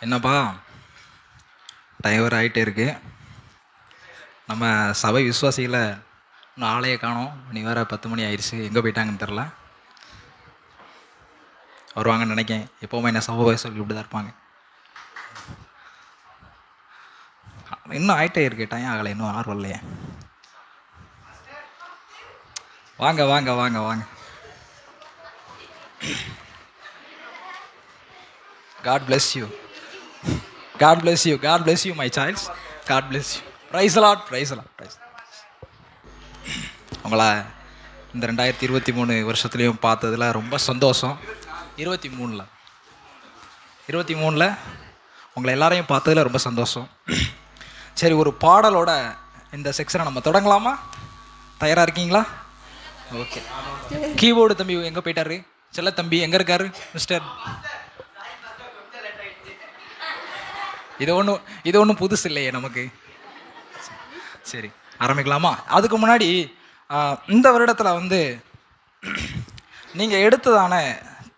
என்னப்பா டைவர் ஆகிட்டே இருக்கு. நம்ம சபை விசுவாசிகளை இன்னும் ஆளையே காணோம். நீ வேற பத்து மணி ஆயிடுச்சு எங்கே போயிட்டாங்கன்னு தெரில வருவாங்கன்னு நினைக்கேன். எப்போவுமே என்ன சபை சொல்லி இப்படி தான் இருப்பாங்க. இன்னும் ஆகிட்டே இருக்கு. டைம் ஆகலை. இன்னும் ஆர்வம் இல்லையே. வாங்க வாங்க வாங்க வாங்க. God bless you God bless you God bless you my childs God bless you praise the praise Praise praise உங்களை இந்த ரெண்டாயிரத்தி இருபத்தி மூணு வருஷத்துலேயும் பார்த்ததுல ரொம்ப சந்தோஷம். இருபத்தி மூணில். இருபத்தி மூணில் உங்களை எல்லாரையும் பார்த்ததில் ரொம்ப சந்தோஷம். சரி ஒரு பாடலோட இந்த செக்ஷனை நம்ம தொடங்கலாமா? தயாராக இருக்கீங்களா? ஓகே கீபோர்டு தம்பி எங்கே போயிட்டாரு? செல்ல தம்பி எங்கே இருக்காரு மிஸ்டர் இது ஒன்றும் இது ஒன்றும் புதுசு இல்லையே நமக்கு. சரி ஆரம்பிக்கலாமா? அதுக்கு முன்னாடி இந்த வருடத்தில் வந்து நீங்கள் எடுத்ததான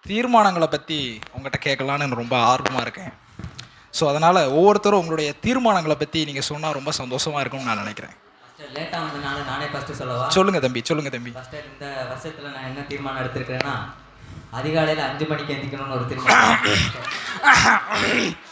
தீர்மானங்களை பற்றி உங்கள்கிட்ட கேட்கலான்னு ரொம்ப ஆர்வமாக இருக்கேன். ஸோ அதனால் ஒவ்வொருத்தரும் உங்களுடைய தீர்மானங்களை பற்றி நீங்கள் சொன்னால் ரொம்ப சந்தோஷமாக இருக்கும்னு நான் நினைக்கிறேன். ஃபஸ்ட்டு லேட்டாக வந்தனால நானே ஃபஸ்ட்டு சொல்லவா? சொல்லுங்கள் தம்பி சொல்லுங்கள் தம்பி. ஃபஸ்ட்டு இந்த வருஷத்தில் நான் என்ன தீர்மானம் எடுத்திருக்கிறேன்னா அதிகாலையில் அஞ்சு மணிக்கு எந்திக்கணும்னு ஒரு தீர்மானம்.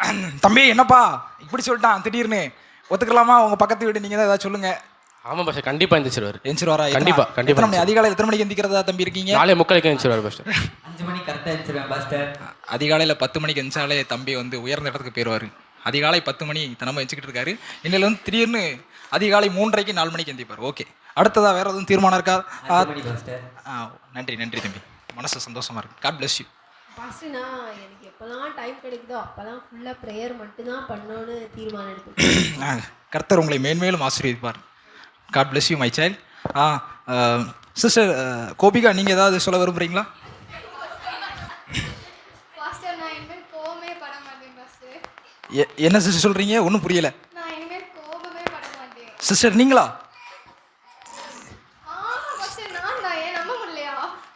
தம்பி என்னப்பா? இப்படி சொல்லிட்டான் திடீர்னு. ஒத்துக்கலாமா? உங்கள் பக்கத்து வீடு நீங்கள் தான் ஏதாவது சொல்லுங்கள் ஆமாம் பாஸ்டர். கண்டிப்பாக எந்திரிச்சிருவாரு. எந்திரிச்சிருவாரா? கண்டிப்பா, கண்டிப்பா மணி? அதிகாலை எத்தனை மணிக்கு எந்திக்கிறதா தம்பி இருக்கீங்க? நாளை முக்காலுக்கு எந்திரிச்சிருவாரு பாஸ்டர். அஞ்சு மணிக்கு கரெக்டாக எழுந்திருவேன் ஃபஸ்ட்டு அதிகாலையில் பத்து மணிக்கு எந்திரிச்சாலே தம்பி வந்து உயர்ந்த இடத்துக்கு போயிடுவார் அதிகாலை பத்து மணி தினமும் வச்சுக்கிட்டு இருக்காரு. இன்னில வந்து திடீர்னு அதிகாலை மூன்றரைக்கு நாலு மணிக்கு எந்திப்பார் ஓகே அடுத்ததா வேற எதுவும் தீர்மானம் இருக்கா? நன்றி நன்றி தம்பி. மனசு சந்தோஷமா இருக்கு. காட் bless யூ ஃபஸ்ட்டு நான் எனக்கு எப்போல்லாம் டைம் கிடைக்குதோ அப்போல்லாம் ஃபுல்லாக ப்ரேயர் மட்டும்தான் பண்ணணும்னு தீர்மானம் எடுத்துக்கிட்டேன். கர்த்தர் உங்களை மேன்மேலும் ஆசீர்வதிப்பார். God bless you my child. ஆ சிஸ்டர் கோபிகா நீங்கள் ஏதாவது சொல்ல விரும்புகிறீங்களா என்ன சிஸ்டர் சொல்கிறீங்க ஒன்றும் புரியல. நான் இனிமேல் கோபமே பட மாட்டேன். சிஸ்டர் நீங்களா?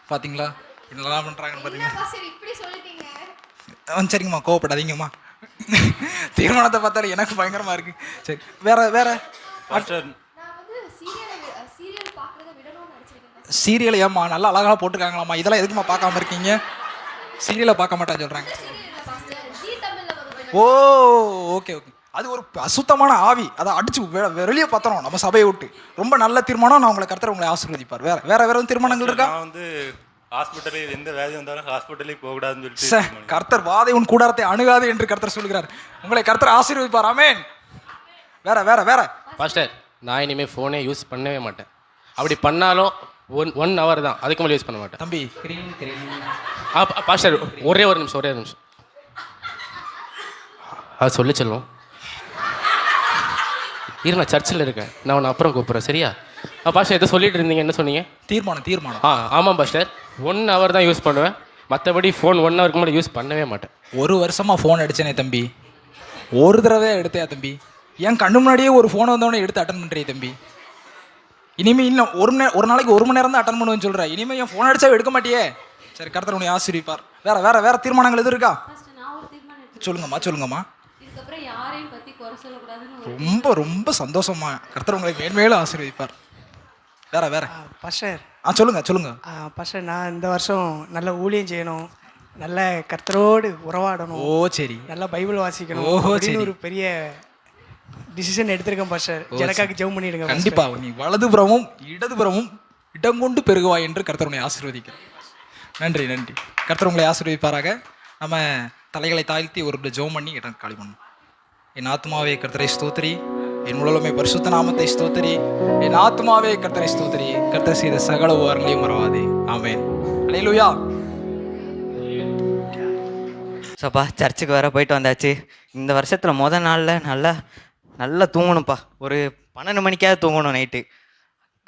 பார்த்தீங்களா என்னெல்லாம் பண்ணுறாங்கன்னு என்ன பார்த்தீங்களா பாஸ்டர் இப்படி சொல்லிட்டீங்க ஆ, சரிங்கம்மா கோவப்படாதீங்கம்மா. தீர்மானத்தை பார்த்தாலே எனக்கு பயங்கரமாக இருக்குது சரி வேற வேற. சீரியல் ஏம்மா நல்லா அழகாக போட்டிருக்காங்களாம்மா. இதெல்லாம் எதுக்குமா பார்க்காம இருக்கீங்க? சீரியலை பார்க்க மாட்டேன் சொல்கிறாங்க ஓ ஓகே ஓகே. அது ஒரு அசுத்தமான ஆவி. அதை அடிச்சு வெளியே பத்திரம் நம்ம சபையை விட்டு. ரொம்ப நல்ல தீர்மானம். நான் உங்களை கருத்தர் உங்களை ஆசீர்வதிப்பார். வேற வேற வேற தீர்மானங்கள் இருக்கா? வந்து ஹாஸ்பிட்டலில் எந்த வியாதி வந்தாலும் ஹாஸ்பிட்டலுக்கு போகக்கூடாதுன்னு சொல்லிட்டு. கர்த்தர் வாதை உன் கூடாரத்தை அணுகாது என்று கர்த்தர் சொல்கிறார். உங்களை கர்த்தர் ஆசீர்வதிப்பார். ஆமென். வேற வேற வேற. பாஸ்டர் நான் இனிமேல் ஃபோனே யூஸ் பண்ணவே மாட்டேன். அப்படி பண்ணாலும் ஒன் ஒன் ஹவர் தான். அதுக்கு மேலே யூஸ் பண்ண மாட்டேன். தம்பி பாஸ்டர் ஒரே ஒரு நிமிஷம் ஒரே ஒரு நிமிஷம். அது சொல்லி செல்லும். இரு நான் சர்ச்சில் இருக்கேன். நான் உன்னை அப்புறம் கூப்பிட்றேன். சரியா? பாஸ்டர் எதோ சொல்லிட்டு இருந்தீங்க. என்ன சொன்னீங்க? தீர்மானம் தீர்மானம். ஆ ஆமாம் பாஸ்டர். ஒன் ஹவர் தான் யூஸ் பண்ணுவேன். மற்றபடி ஃபோன் ஒன் ஹவருக்கு மேலே யூஸ் பண்ணவே மாட்டேன். ஒரு வருஷமா ஃபோன் அடிச்சேனே தம்பி. ஒரு தடவை எடுத்தேன் தம்பி. என் கண்ணு முன்னாடியே ஒரு ஃபோன் வந்தவொடனே எடுத்து அட்டன் பண்ணுறியே தம்பி. இனிமே இன்னும் ஒரு மணி ஒரு நாளைக்கு ஒரு மணி நேரம் தான் அட்டன் பண்ணுவேன்னு சொல்கிறேன் இனிமே என் ஃபோன் அடிச்சா எடுக்க மாட்டியே. சரி கருத்தர் உன்னை ஆசீர்விப்பார். வேற வேற வேற தீர்மானங்கள் எதுவும் இருக்கா? சொல்லுங்கம்மா சொல்லுங்கம்மா. ரொம்ப ரொம்ப சந்தோஷமா கர்த்தர் உங்களை மேன்மேலும் ஆசீர்வதிப்பார் வேற வேற. பஷர். ஆ சொல்லுங்க சொல்லுங்க. பஷர் நான் இந்த வருஷம் நல்ல ஊழியம் செய்யணும். நல்ல கர்த்தரோடு உறவாடணும். ஓ சரி. நல்ல பைபிள் வாசிக்கணும் அப்படின்னு சரி. ஒரு பெரிய டிசிஷன் எடுத்திருக்கேன் பஷர். எனக்காக ஜெபம் பண்ணிடுங்க. கண்டிப்பா நீ வலதுபுறமும் இடதுபுறமும் இடம் கொண்டு பெருகுவாய் என்று கர்த்தர் உன்னை ஆசீர்வதிக்கிறார் நன்றி நன்றி. கர்த்தர் உங்களை ஆசீர்வதிப்பாராக. நம்ம தலைகளை தாழ்த்தி ஒரு ஜெபம் பண்ணி இடம் காலி பண்ணும் என் ஆத்மாவே கர்த்தரை ஸ்தோத்திரி. என் உடலுமே பரிசுத்த நாமத்தை ஸ்தோத்திரி. என் ஆத்மாவே கர்த்தரை ஸ்தோத்திரி. கர்த்தர் செய்த சகல உபகாரங்களையும் மறவாதே. ஆமேன். அலையிலுயா சப்பா சர்ச்சுக்கு வேற போயிட்டு வந்தாச்சு. இந்த வருஷத்தில் முத நாளில் நல்லா நல்லா தூங்கணும்ப்பா. ஒரு பன்னெண்டு மணிக்காவது தூங்கணும் நைட்டு.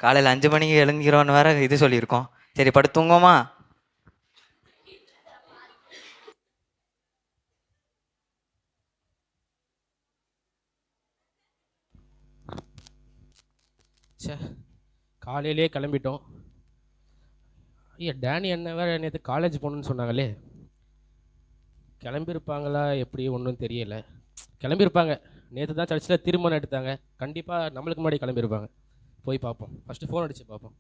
காலையில் அஞ்சு மணிக்கு எழுந்திரோன்னு வேற இது சொல்லியிருக்கோம். சரி படுத்து தூங்குவோமா? சே காலையிலே கிளம்பிட்டோம். ஐயா டேனி என்ன வேறு நேற்று காலேஜ் போகணுன்னு சொன்னாங்களே. கிளம்பியிருப்பாங்களா எப்படி ஒன்றும் தெரியல. கிளம்பியிருப்பாங்க. நேற்று தான் சர்ச்சில் திருமணம் எடுத்தாங்க. கண்டிப்பாக நம்மளுக்கு முன்னாடி கிளம்பியிருப்பாங்க. போய் பார்ப்போம். ஃபஸ்ட்டு ஃபோன் அடித்து பார்ப்போம்.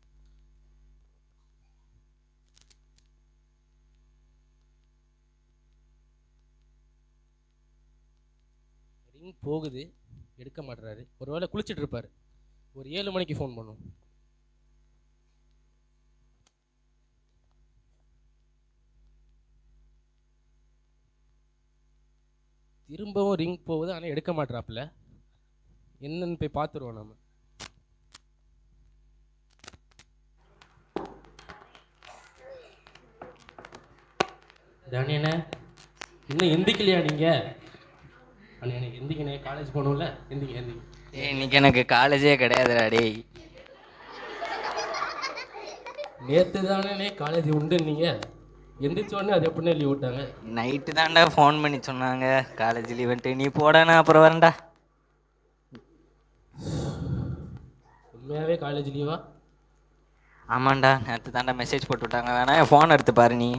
ரிங் போகுது. எடுக்க மாட்டுறாரு ஒருவேளை குளிச்சிட்டு இருப்பார். ஒரு ஏழு மணிக்கு ஃபோன் பண்ணும். திரும்பவும் ரிங் போகுது ஆனால் எடுக்க மாட்றாப்புல. என்னன்னு போய் பார்த்துருவோம் நம்ம தானியண்ணே இன்னும் எந்திக்கலையா நீங்கள் அண்ணே எனக்கு எந்திக்கண்ணே காலேஜ் போகணும்ல? எந்திக்க எந்திக்க. ஏய் இன்னைக்கு எனக்கு காலேஜே கிடையாதுடா டேய். நேற்று தானே காலேஜ் உண்டு நீங்கள் எந்திரிச்ச உடனே அது எப்படின்னே லீவ் விட்டாங்க? நைட்டு தான்டா ஃபோன் பண்ணி சொன்னாங்க. காலேஜ் லீவன்ட்டு நீ போடாண்ணா அப்புறம் வரேன்டா. உண்மையாகவே காலேஜ் லீவா ஆமாண்டா நேற்று தான்டா மெசேஜ் போட்டு விட்டாங்க. வேணா ஃபோன் எடுத்து பாரு நீ.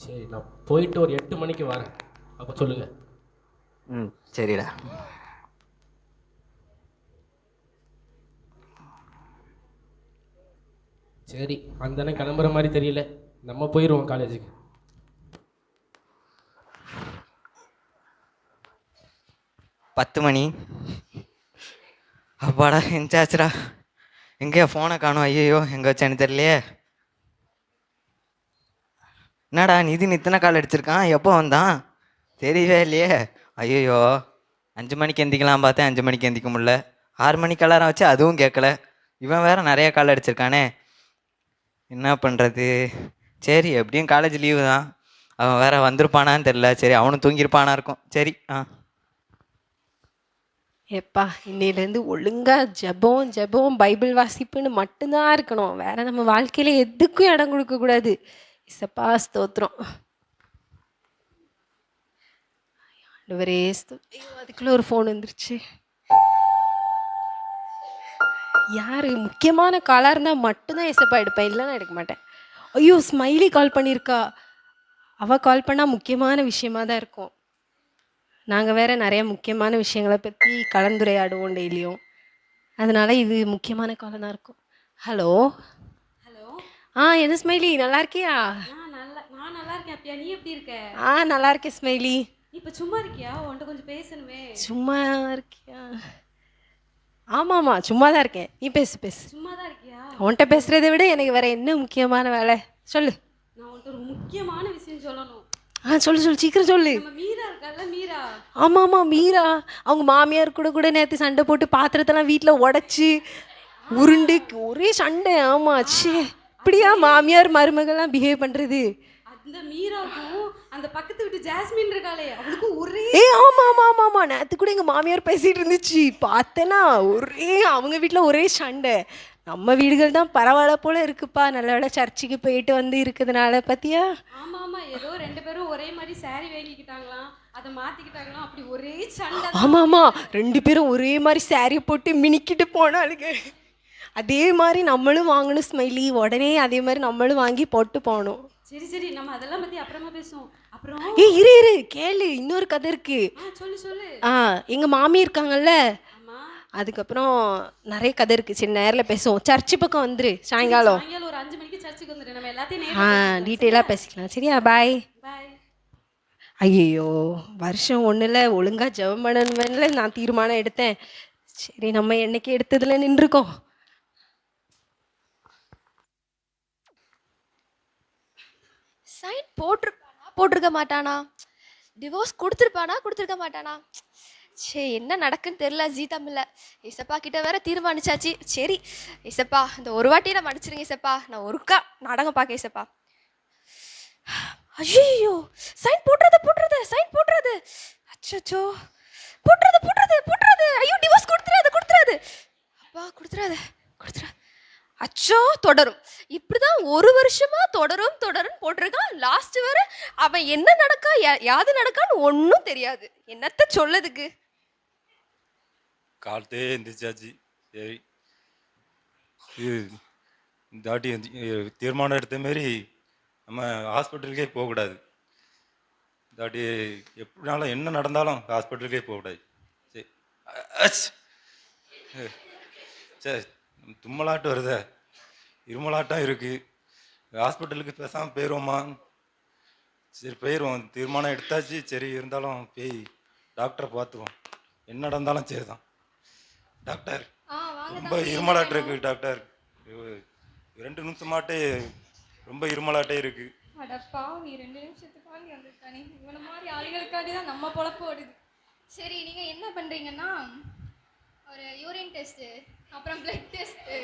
சரி நான் போயிட்டு ஒரு எட்டு மணிக்கு வரேன். அப்போ சொல்லுங்கள் ம் சரிடா. சரி அந்த கிளம்புற மாதிரி தெரியல. நம்ம போயிடுவோம் காலேஜுக்கு பத்து மணி. அப்பாடா எஞ்சாச்சுடா எங்கேயா ஃபோனை காணும்? ஐயோ எங்கே வச்சான்னு தெரியலையே. என்னடா நிதின் இத்தனை கால் அடிச்சிருக்கான்? எப்போ வந்தான்? தெரியவே இல்லையே. ஐயோ அஞ்சு மணிக்கு எந்திக்கலாம் பார்த்தேன். அஞ்சு மணிக்கு எந்திக்க முடில ஆறு மணிக்கு அலாரம் வச்சு அதுவும் கேட்கல. இவன் வேற நிறைய கால் அடிச்சிருக்கானே. என்ன பண்ணுறது சரி எப்படியும் காலேஜ் லீவு தான். அவன் வேற வந்திருப்பானான்னு தெரில சரி அவனும் தூங்கியிருப்பானா இருக்கும். சரி ஆ. எப்பா இன்னையிலேருந்து ஒழுங்காக ஜெபம் ஜெபம் பைபிள் வாசிப்புன்னு மட்டும்தான் இருக்கணும். வேற நம்ம வாழ்க்கையில எதுக்கும் இடம் கொடுக்கக்கூடாது இசப்பா ஸ்தோத்திரம். ஆண்டவரே ஸ்தோ- ஐயோ ஒரு ஃபோன் வந்துருச்சு. யாரு? முக்கியமான காலாக இருந்தால் மட்டும்தான் எசப்பா எடுப்பேன். இல்லைன்னா எடுக்க மாட்டேன். ஐயோ ஸ்மைலி கால் பண்ணியிருக்கா அவள் கால் பண்ணால் முக்கியமான விஷயமா தான் இருக்கும். நாங்கள் வேற நிறைய முக்கியமான விஷயங்களை பற்றி கலந்துரையாடுவோம் டெய்லியும். அதனால இது முக்கியமான காலம் தான் இருக்கும். ஹலோ ஹலோ ஆ என்ன ஸ்மைலி? நல்லா இருக்கியா? நான் நல்லா நான் நல்லா இருக்கேன் நீ எப்படி இருக்க? ஆ நல்லா இருக்கேன் ஸ்மைலி. இப்போ சும்மா இருக்கியா? உன்கிட்ட கொஞ்சம் பேசணுமே. சும்மா இருக்கியா? ஆமாம்மா சும்மா தான் இருக்கேன். நீ பேசு பேசு. சும்மா தான் இருக்கியா? உன்கிட்ட பேசுகிறத விட எனக்கு வேற என்ன முக்கியமான வேலை? சொல்லு. நான் உன்கிட்ட ஒரு முக்கியமான விஷயம் சொல்லணும். ஆ சொல்லு சொல்லு சீக்கிரம் சொல்லு. மீரா இருக்கால்ல மீரா? ஆமாம் ஆமாம் மீரா. அவங்க மாமியார் கூட கூட நேற்று சண்டை போட்டு பாத்திரத்தெல்லாம் வீட்டில் உடச்சி உருண்டு ஒரே சண்டை. ஆமாம் ச்சே. இப்படியா மாமியார் மருமகள்லாம் பிஹேவ் பண்ணுறது அந்த மீராவுக்கும் அந்த பக்கத்து வீட்டு ஜாஸ்மின் இருக்காளே அவளுக்கும் ஒரே ஏய் ஆமாம் ஆமாம் ஆமாம் ஆமாம் நேற்று கூட எங்கள் மாமியார் பேசிகிட்டு இருந்துச்சு. பார்த்தேன்னா ஒரே அவங்க வீட்டில் ஒரே சண்டை. நம்ம வீடுகள் தான் பரவாயில்ல போல இருக்குப்பா. நல்ல வேளை சர்ச்சுக்கு போயிட்டு வந்து இருக்கிறதுனால பார்த்தியா ஆமா ஆமா. ஏதோ ரெண்டு பேரும் ஒரே மாதிரி saree வாங்கிக்கிட்டாங்களாம். அதை மாத்திக்கிட்டாங்களாம். அப்படி ஒரே சண்டை ஆமாம் ஆமாம் ரெண்டு பேரும் ஒரே மாதிரி saree போட்டு மினிக்கிட்டு போனாளுங்க அதே மாதிரி நம்மளும் வாங்கணும் ஸ்மைலி. உடனே அதே மாதிரி நம்மளும் வாங்கி போட்டு போகணும். சரி சரி நம்ம அதெல்லாம் பத்தி அப்புறமா பேசுவோம். அப்புறம்? ஏய் இரு இரு. கேளு இன்னொரு கதை இருக்கு. ஆ சொல்லு சொல்லு. ஆ எங்கள் மாமி இருக்காங்கல்ல? ஆமா. அதுக்கப்புறம் நிறைய கதை இருக்கு. சரி நேரில் பேசுவோம். சர்ச்சு பக்கம் வந்துரு சாயங்காலம். சாயங்காலம் ஒரு அஞ்சு மணிக்கு சர்ச்சுக்கு வந்துடு நம்ம எல்லாத்தையும் ஆ டீட்டெயிலாக பேசிக்கலாம். சரியா? பாய். பாய். ஐயோ வருஷம் ஒன்றில் ஒழுங்காக ஜெபம் பண்ணணும்ல நான் தீர்மானம் எடுத்தேன். சரி நம்ம என்னைக்கு எடுத்ததில் நின்றுருக்கோம் சைன் போட்டிருப்பானா? போட்டிருக்க மாட்டானா? டிவோர்ஸ் கொடுத்துருப்பானா? கொடுத்துருக்க மாட்டானா? சே என்ன நடக்குன்னு தெரில ஜீ தமிழ்ல. இசப்பா கிட்ட வேற தீர்மானிச்சாச்சு. சரி இசப்பா இந்த ஒரு வாட்டி நான் மன்னிச்சிருங்க இசப்பா. நான் ஒருக்கா நாடகம் பார்க்க இசப்பா. ஐயோ சைன் போட்டுறது போட்டுறது சைன் போட்டுறது. அச்சோ போட்டுறது போட்டுறது போட்டுறது. ஐயோ டிவோர்ஸ் கொடுத்துறாது கொடுத்துறாது. அப்பா கொடுத்துறாது கொடுத்துறாது அச்சோ தொடரும். இப்படிதான் ஒரு வருஷமா தொடரும் தொடரும் போட்டிருக்கான். லாஸ்ட் வரை அவன் என்ன நடக்கா யா- யாது நடக்கான்னு ஒன்றும் தெரியாது. என்னத்த சொல்லதுக்கு? காலத்தே எந்திரிச்சாச்சு. சரி. இந்த வாட்டி தீர்மானம் எடுத்த மாரி நம்ம ஹாஸ்பிட்டலுக்கே போகக்கூடாது. தாட்டி எப்படினாலும் என்ன நடந்தாலும் ஹாஸ்பிட்டலுக்கே போகக்கூடாது. சரி. அச். சரி. தும்மலாட்டம் வருதே. இருமலாட்டம் இருக்குது ஹாஸ்பிட்டலுக்கு பேசாமல் போயிடுவோமா சரி போயிடுவோம் தீர்மானம் எடுத்தாச்சு. சரி இருந்தாலும் போய் டாக்டரை பார்த்துக்குவோம். என்ன நடந்தாலும் சரி தான் டாக்டர் ரொம்ப இருமலாட்டம் இருக்கு டாக்டர். ரெண்டு நிமிஷமாட்டே ரொம்ப இருமலாட்டே இருக்கு. அட பாவி ரெண்டு நிமிஷத்துக்காண்டி வந்திருக்கானே. இவனை மாதிரி ஆளுகளுக்காண்டி தான் நம்ம பொழப்பு ஓடுது. சரி நீங்கள் என்ன பண்ணுறீங்கன்னா ஒரு யூரின் டெஸ்ட்டு அப்புறம் பிளட் டெஸ்ட்டு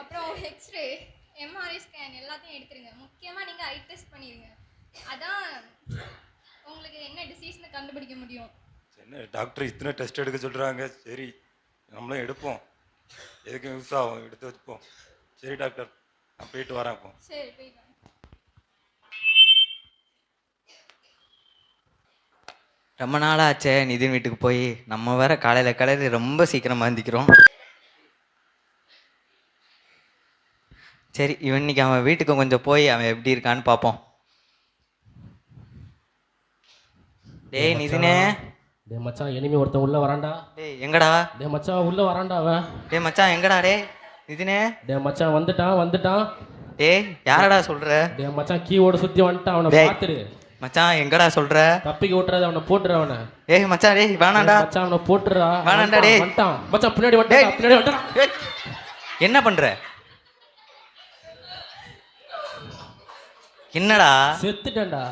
அப்புறம் எக்ஸ்ரே எம்ஆர்ஐ ஸ்கேன் எல்லாத்தையும் எடுத்துருங்க. முக்கியமாக நீங்கள் ஐ டெஸ்ட் பண்ணிடுங்க அதான் உங்களுக்கு என்ன டிசீஸ்னு கண்டுபிடிக்க முடியும். என்ன டாக்டர் இத்தனை டெஸ்ட் எடுக்க சொல்கிறாங்க சரி நம்மளும் எடுப்போம். எதுக்கு யூஸ் ஆகும்? எடுத்து வச்சுப்போம். சரி டாக்டர் நான் போயிட்டு வரேன் இப்போ சரி போயிட்டு வாங்க. ரொம்ப நாளாச்சே நிதின் வீட்டுக்கு போய். நம்ம வேற காலையில் காலையில் ரொம்ப சீக்கிரமாக எழுந்திக்கிறோம் சரி இவன் இன்னைக்கு அவன் வீட்டுக்கு கொஞ்சம் போய் அவன் எப்படி இருக்கான்னு பார்ப்போம். டேய் நிதினே. டே மச்சான் எனிமே ஒருத்தன் உள்ள வரான்டா. டேய் எங்கடா? டே மச்சான் உள்ள வரான்டா அவன். டேய் மச்சான் எங்கடா டே நிதினே. டே மச்சான் வந்துட்டான் வந்துட்டான். டேய் யாரடா சொல்ற? டே மச்சான் கீவோட சுத்தி வந்துட்டான் அவனை டேய். பாத்துரு மச்சான் எங்கடா சொல்ற? தப்பிக்க விட்டுறாத அவனை போட்டுரு அவனை. ஏய் மச்சான் டேய் வேணாம்டா. டேய் மச்சான் அவனை போட்டுறா வேணாம்டா டேய். வந்துட்டான். மச்சான் பின்னாடி டேய். வந்துட்டான் பின்னாடி வந்துட்டான். என்ன பண்ற? என்னடா? செத்துட்டேன்டா.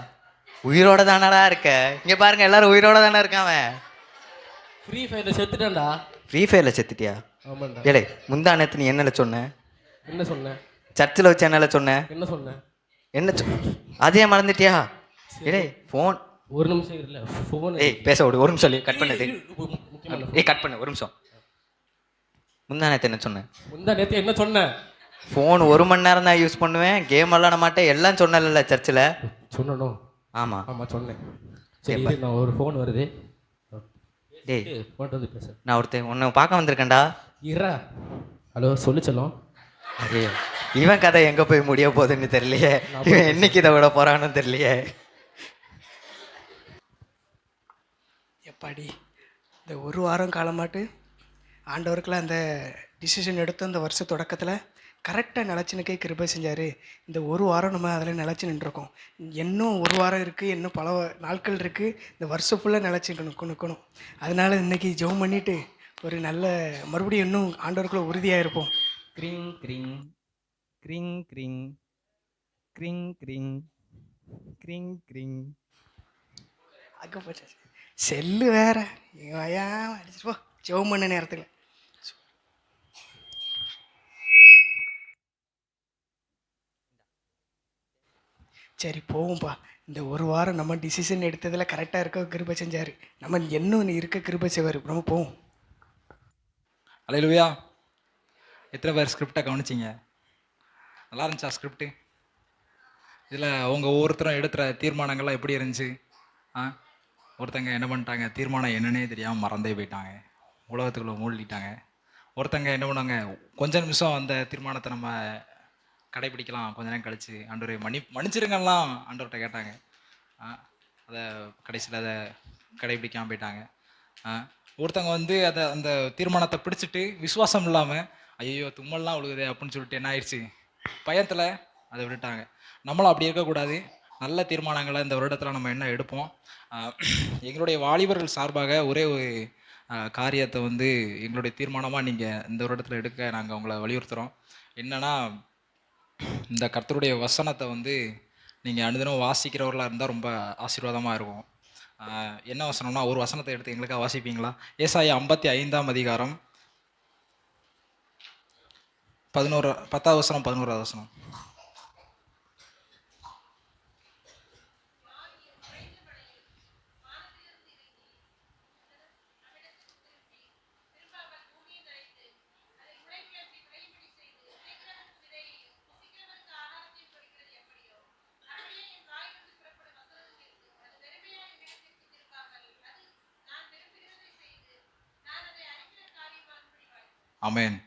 உயிரோட தானடா இருக்க? இங்க பாருங்க எல்லாரும் உயிரோட தானே இருக்கான் அவன். ஃப்ரீ ஃபயர்ல செத்துட்டேன்டா. ஃப்ரீ ஃபயர்ல செத்துட்டியா? ஆமாண்டா. ஏலே முந்தா நேத்து நீ என்னல சொன்ன? என்ன சொன்னேன் சர்ச்சில் வச்சு என்னல சொன்ன? என்ன சொன்னேன் என்ன அதே மறந்துட்டியா? ஏலே ஃபோன் ஒரு நிமிஷம் இல்ல ஃபோன் ஏய் பேச விடு ஒரு நிமிஷம் கட் பண்ணது. ஏய் கட் பண்ணு ஒரு நிமிஷம். முந்தா நேத்து என்ன சொன்னேன் முந்தா நேத்து என்ன சொன்னேன் ஃபோன் ஒரு மணி நேரம் தான் யூஸ் பண்ணுவேன். கேம் விளாட மாட்டேன். எல்லாம் சொன்னல சர்ச்சில் சொன்னனும். ஆமாம் ஆமா சொன்னேன். சரி நான் ஒரு ஃபோன் வருது. டேய். போட்டு வந்து பேச. நான் ஒருத்தன் உன்னை பார்க்க வந்திருக்கேன்டா. இரா ஹலோ சொல்லு செல்லம். ஐயோ இவன் கதை எங்கே போய் முடிய போகுதுன்னு தெரியலையே. இவன் என்னைக்கு இதை விட போறான்னு தெரியலையே. எப்பாடி இந்த ஒரு வாரம் காலமாட்டு ஆண்டவருக்குலாம் அந்த டிசிஷன் எடுத்த அந்த வருஷ தொடக்கத்தில் கரெக்டாக நிலச்சினுக்கே கிருபை செஞ்சார். இந்த ஒரு வாரம் நம்ம அதில் நிலச்சி நின்றுருக்கோம். இன்னும் ஒரு வாரம் இருக்குது இன்னும் பல நாட்கள் இருக்குது இந்த வருஷம் ஃபுல்லாக நிலச்சி நிற்கணும் அதனால இன்னைக்கு ஜெபம் பண்ணிவிட்டு ஒரு நல்ல மறுபடியும் இன்னும் ஆண்டவருக்குள்ள உறுதியாக இருப்போம் க்ரிங் க்ரிங் க்ரிங் க்ரிங் க்ரிங் க்ரிங் க்ரிங். க்ரிங் போச்சு. செல்லு வேற. ஐயா அடிச்சிட்டு போ. ஜெபம் பண்ண நேரத்தில். சரி போவோம்ப்பா இந்த ஒரு வாரம் நம்ம டிசிஷன் எடுத்ததில் கரெக்டாக இருக்க கிருபை செஞ்சார். நம்ம இன்னும் இருக்க கிருபை செய்வார். நம்ம போவோம். அலையிலுயா எத்தனை பேர் ஸ்கிரிப்டை கவனிச்சிங்க? நல்லா இருந்துச்சா ஸ்கிரிப்டு இதில் அவங்க ஒவ்வொருத்தரும் எடுத்துகிற தீர்மானங்கள்லாம் எப்படி இருந்துச்சு? ஆ? ஒருத்தங்க என்ன பண்ணிட்டாங்க? தீர்மானம் என்னன்னே தெரியாமல் மறந்தே போயிட்டாங்க. உலகத்துக்குள்ளே மூழ்கிட்டாங்க. ஒருத்தங்க என்ன பண்ணாங்க கொஞ்ச நிமிஷம் அந்த தீர்மானத்தை நம்ம கடைபிடிக்கலாம் கொஞ்ச நேரம் கழிச்சு. ஆண்டவரே மன்னி மன்னிச்சிருங்கலாம் ஆண்டவர்கிட்ட கேட்டாங்க. அதை கடைசியில் அதை கடைபிடிக்காமல் போயிட்டாங்க. ஒருத்தவங்க வந்து அதை அந்த தீர்மானத்தை பிடிச்சிட்டு விசுவாசம் இல்லாமல் ஐயோ தும்மல்லாம் விழுகுதே அப்படின்னு சொல்லிட்டு என்ன ஆயிடுச்சு? பயத்தில் அதை விட்டுட்டாங்க. நம்மளும் அப்படி இருக்கக்கூடாது. நல்ல தீர்மானங்களை இந்த வருடத்தில் நம்ம என்ன எடுப்போம்? எங்களுடைய வாலிபர்கள் சார்பாக ஒரே ஒரு காரியத்தை வந்து எங்களுடைய தீர்மானமாக நீங்கள் இந்த வருடத்தில் எடுக்க நாங்கள் உங்களை வலியுறுத்துகிறோம் என்னன்னா இந்த கர்த்தருடைய வசனத்தை வந்து நீங்கள் அனுதினம் வாசிக்கிறவர்களாக இருந்தால் ரொம்ப ஆசீர்வாதமாக இருக்கும். ஆஹ் என்ன வசனம்னா ஒரு வசனத்தை எடுத்து எங்களுக்காக வாசிப்பீங்களா? ஏசாயா ஐம்பத்தி ஐந்தாம் அதிகாரம். பதினோரு பத்தாவது வசனம் பதினோராவது வசனம். ஆமேன்.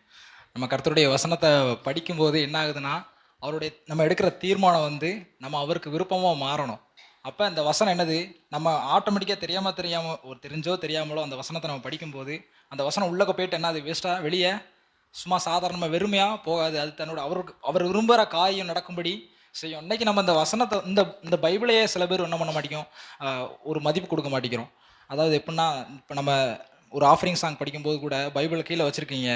நம்ம கர்த்தருடைய வசனத்தை படிக்கும்போது என்ன ஆகுதுன்னா அவருடைய நம்ம எடுக்கிற தீர்மானம் வந்து நம்ம அவருக்கு விருப்பமாக மாறணும். அப்போ அந்த வசனம் என்னது? நம்ம ஆட்டோமேட்டிக்காக தெரியாமல் தெரியாமல் ஒரு தெரிஞ்சோ தெரியாமலோ அந்த வசனத்தை நம்ம படிக்கும்போது அந்த வசனம் உள்ளக்க போயிட்டு என்ன அது வேஸ்ட்டாக வெளியே சும்மா சாதாரணமாக வெறுமையாக போகாது. அது தன்னோட அவருக்கு அவர் விரும்புகிற காரியம் நடக்கும்படி செய்யும். இன்னைக்கு நம்ம இந்த வசனத்தை இந்த இந்த பைபிளையே சில பேர் என்ன பண்ண மாட்டேங்கிறோம்? ஒரு மதிப்பு கொடுக்க மாட்டேங்கிறோம். அதாவது எப்படின்னா இப்போ நம்ம ஒரு ஆஃபரிங் சாங் படிக்கும்போது கூட பைபிளை கீழே வச்சுருக்கீங்க.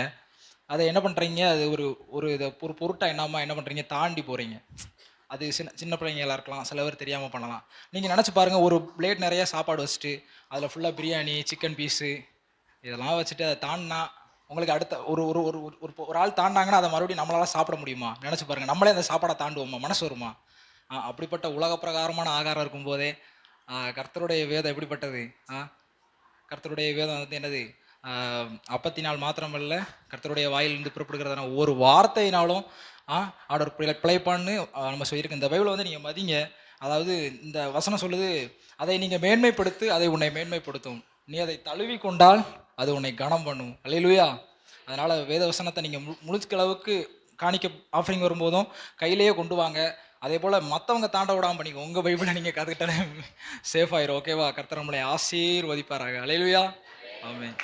அதை என்ன பண்ணுறீங்க அது ஒரு ஒரு இதை ஒரு பொருட்டாக என்னாமல் என்ன பண்ணுறீங்க தாண்டி போகிறீங்க அது சின்ன சின்ன பிள்ளைங்களா இருக்கலாம் சில பேர் தெரியாமல் பண்ணலாம். நீங்கள் நினச்சி பாருங்கள் ஒரு பிளேட் நிறைய சாப்பாடு வச்சுட்டு அதில் ஃபுல்லாக பிரியாணி சிக்கன் பீஸு இதெல்லாம் வச்சுட்டு அதை தாண்டினா உங்களுக்கு அடுத்த ஒரு ஒரு ஒரு ஒரு- ஒரு ஒரு ஆள் தாண்டாங்கன்னா அதை மறுபடியும் நம்மளால் சாப்பிட முடியுமா? நினச்சி பாருங்கள் நம்மளே அந்த சாப்பாடை தாண்டுவோமா? மனசு வருமா? ஆ, அப்படிப்பட்ட உலக பிரகாரமான ஆகாரம் இருக்கும்போதே கர்த்தருடைய வேதம் எப்படிப்பட்டது? ஆ கர்த்தருடைய வேதம் வந்து என்னது? அப்பத்தினால் மாத்திரமல்ல கர்த்தருடைய வாயிலிருந்து புறப்படுகிறதான ஒவ்வொரு வார்த்தையினாலும் ஆ ஆர்டர் பிழைப்பான்னு நம்ம சொல்லியிருக்கோம் இந்த பைபிளை வந்து நீங்கள் மதிங்க. அதாவது இந்த வசனம் சொல்லுது அதை நீங்கள் மேன்மைப்படுத்து அதை உன்னை மேன்மைப்படுத்தும். நீ அதை தழுவி கொண்டால் அது உன்னை கனம் பண்ணும். அல்லையிலுயா அதனால் வேத வசனத்தை நீங்கள் மு முழுக்களவுக்கு காணிக்க ஆஃபரிங் வரும்போதும் கையிலேயே கொண்டு வாங்க. அதே போல் மற்றவங்க தாண்ட விடாமல் பண்ணிக்கோ. உங்கள் பைபிளை நீங்கள் கற்றுக்கிட்டாலே சேஃப் ஆயிரும். ஓகேவா கர்த்தர் நம்மளை ஆசீர்வதிப்பாராக. அலையிலுயா ஆமென்